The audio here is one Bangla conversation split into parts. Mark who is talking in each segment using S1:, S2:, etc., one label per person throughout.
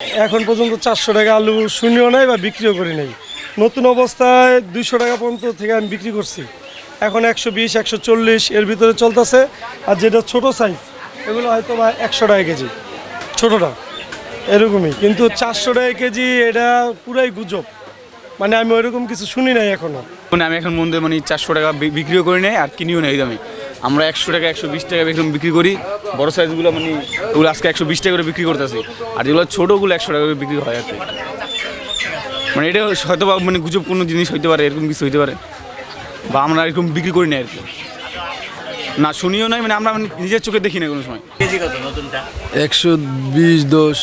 S1: এখন পর্যন্ত চারশো টাকা আলু শূন্যও নাই বা বিক্রিও করি নাই। নতুন অবস্থায় দুইশো টাকা পর্যন্ত থেকে আমি বিক্রি করছি। এখন একশো বিশ, একশো চল্লিশ এর ভিতরে চলতেছে। আর যেটা ছোট সাইজ এগুলো হয়তো বা একশো টাকা কেজি। ছোটোটা, এরকমই। কিন্তু চারশো টাকা কেজি এটা পুরাই গুজব। মানে আমি ওইরকম কিছু শুনি নাই এখনও।
S2: মানে আমি এখন মন্দির মানে চারশো টাকা বিক্রিও করি নাই আর কিনিও নাই দামে। আমরা একশো টাকা একশো বিশ টাকা এরকম বিক্রি করি। বড় সাইজগুলো মানে ওগুলো আজকে একশো বিশ টাকা করে বিক্রি করতেছি। আর যেগুলো ছোটোগুলো একশো টাকা করে বিক্রি হয় আর কি। মানে এটা হয়তো বা মানে গুজব কোনো জিনিস হইতে পারে এরকম কিছু হইতে পারে। বা আমরা এরকম বিক্রি করি না আর কি। না শুনিও নাই মানে আমরা মানে নিজের চোখে দেখি না কোনো সময়।
S3: একশো বিশ দশ।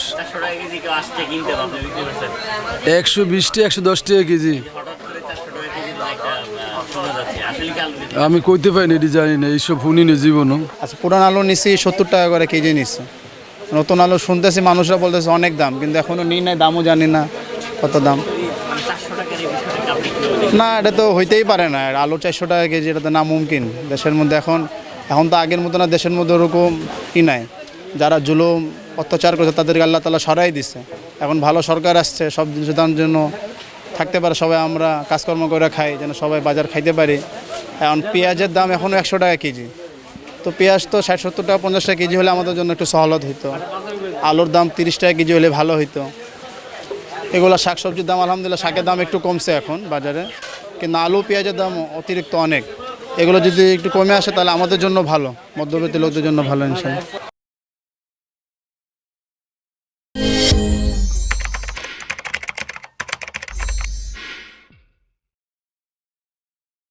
S3: একশো বিশটি একশো দশ টাকা কেজি
S4: হঠাৎ করে চারশো টাকা কেজি দাম একটা আহ, শোনা যাচ্ছে আসলে কি আলু কেজি?
S3: আমি কইতে পারিনি এটি জানি না এইসব শুনি না জীবনও।
S5: আচ্ছা পুরান আলু নিচ্ছি সত্তর টাকা করে কেজি নিচ্ছে নতুন আলু শুনতেছি মানুষরা বলতেছে অনেক দাম কিন্তু এখনও নিই নাই দামও জানি না কত দাম। না এটা তো হইতেই পারে না আলু চারশো টাকা কেজি এটা তো না মুমকিন দেশের মধ্যে এখন এখন তো আগের মতো না দেশের মধ্যে ওরকম ই নাই। যারা জুলুম অত্যাচার করছে তাদেরকে আল্লাহ তালা সরাই দিচ্ছে এখন ভালো সরকার আসছে সব জিনিসের দাম জন্য থাকতে পারে সবাই আমরা কাজকর্ম করে খাই যেন সবাই বাজার খাইতে পারি। এখন পেঁয়াজের দাম এখনও একশো টাকা কেজি। তো পেঁয়াজ তো ষাট সত্তর টাকা, পঞ্চাশ টাকা কেজি হলে আমাদের জন্য একটু সহলত হইতো। আলুর দাম তিরিশ টাকা কেজি হলে ভালো হইতো। এগুলো শাক সবজির দাম আলহামদুলিল্লাহ শাকের দাম একটু কমছে এখন বাজারে। কিন্তু আলু, পেঁয়াজের দাম অতিরিক্ত অনেক। এগুলো যদি একটু কমে আসে তাহলে আমাদের জন্য ভালো, মধ্যবিত্ত লোকদের জন্য ভালো ইনশাল্লাহ